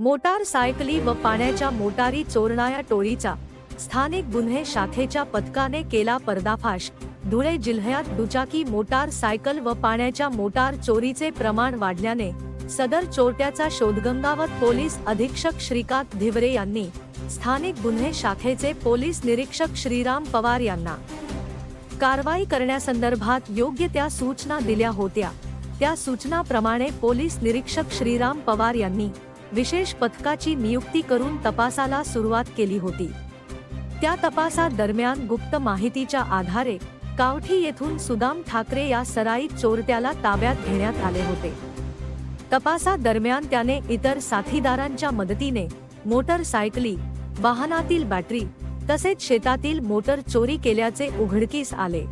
Motor सायकली व पाण्याच्या मोटारी चोरणाऱ्या टोळीचा स्थानिक गुन्हे शाखेच्या पथकाने केला पर्दाफाश. धुळे जिल्ह्यात दुचाकी मोटार सायकल व पाण्याच्या मोटार चोरीचे प्रमाण वाढल्याने सदर चोरट्याचा शोध गंगावत पोलीस अधीक्षक श्रीकांत धिवरे यांनी स्थानिक गुन्हे शाखेचे पोलीस निरीक्षक श्रीराम पवार यांना कारवाई करण्यासंदर्भात योग्य त्या सूचना दिल्या होत्या. त्या सूचनाप्रमाणे पोलीस निरीक्षक श्रीराम पवार यांनी विशेष पथकाची नियुक्ती करून तपासाला सुरुवात केली होती. त्या तपासादरम्यान गुप्त माहितीच्या आधारे कावठी येथून सुदाम ठाकरे या सराई चोरट्याला ताब्यात घेण्यात आले होते. तपासादरम्यान त्याने इतर साथीदारांच्या मदतीने मोटरसायकली वाहनातील बॅटरी तसेच शेतातील मोटर चोरी केल्याचे उघडकीस आले.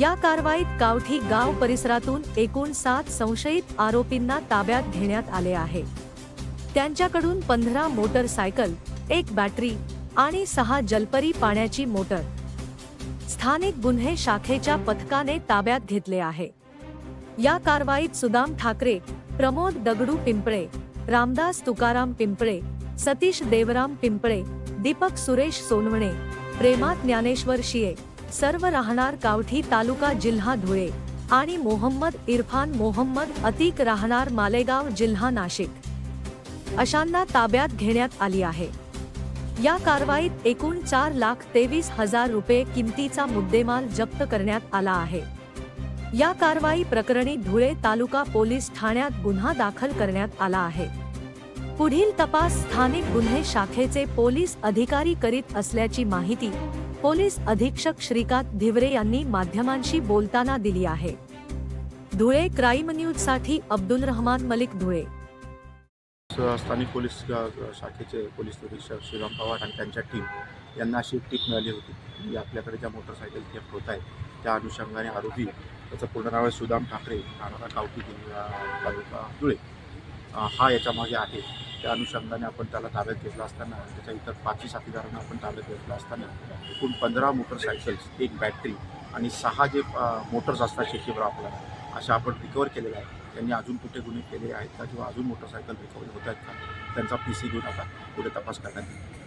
या कारवाईत कावठी गाव परिसरातून एकूण सात संशयित आरोपींना ताब्यात घेण्यात आले आहे. त्यांच्याकडून पंधरा मोटरसायकल एक बॅटरी आणि सहा जलपरी पाण्याची मोटर स्थानिक गुन्हे शाखेच्या पथकाने ताब्यात घेतले आहे. या कारवाईत सुदाम ठाकरे प्रमोद दगडू पिंपळे रामदास तुकाराम पिंपळे सतीश देवराम पिंपळे दीपक सुरेश सोनवणे प्रेमात ज्ञानेश्वर शिये सर्व राहणार कावठी तालुका जिल्हा धुळे आणि मोहम्मद इरफान मोहम्मद अतिक राहणार मालेगाव जिल्हा नाशिक. अशांना ताब्यात घेण्यात आली आहे. या कारवाईत एकूण चार लाख तेवीस हजार रुपये किमतीचा मुद्देमाल जप्त करण्यात आला आहे. या कारवाई प्रकरणी धुळे तालुका पोलीस ठाण्यात गुन्हा दाखल करण्यात आला आहे. पुढील तपास स्थानिक गुन्हे शाखेचे पोलीस अधिकारी करीत असल्याची माहिती पोलीस अधीक्षक श्रीकांत धिवरे यांनी माध्यमांशी बोलताना दिली आहे. धुळे क्राईम न्यूजसाठी अब्दुल रहमान मलिक धुळे. स्थानिक पोलीस शाखेचे पोलीस निरीक्षक श्रीराम पवार आणि त्यांच्या टीम यांना अशी एक टीप मिळाली होती की आपल्याकडे ज्या मोटरसायकल थेफ्ट होत आहे त्या अनुषंगाने आरोपी त्याचं पूर्ण नाव आहे सुदाम ठाकरे राहणारा कावटी जिल्हा तालुका धुळे. हा याच्यामागे आहे. त्या अनुषंगाने आपण त्याला ताब्यात घेतला असताना त्याच्या इतर पाचही साथीदारांना आपण ताब्यात घेतला असताना एकूण पंधरा मोटरसायकल्स एक बॅटरी आणि सहा जे मोटर्स असतात शेतीवर आपल्याला अशा आपण रिकवर केलेल्या आहेत. त्यांनी अजून कुठे गुन्हे केले आहेत का? किंवा अजून मोटरसायकल रिकवर होत आहेत का? त्यांचा पी सी घेऊन आता पुढे तपास करण्यात येईल.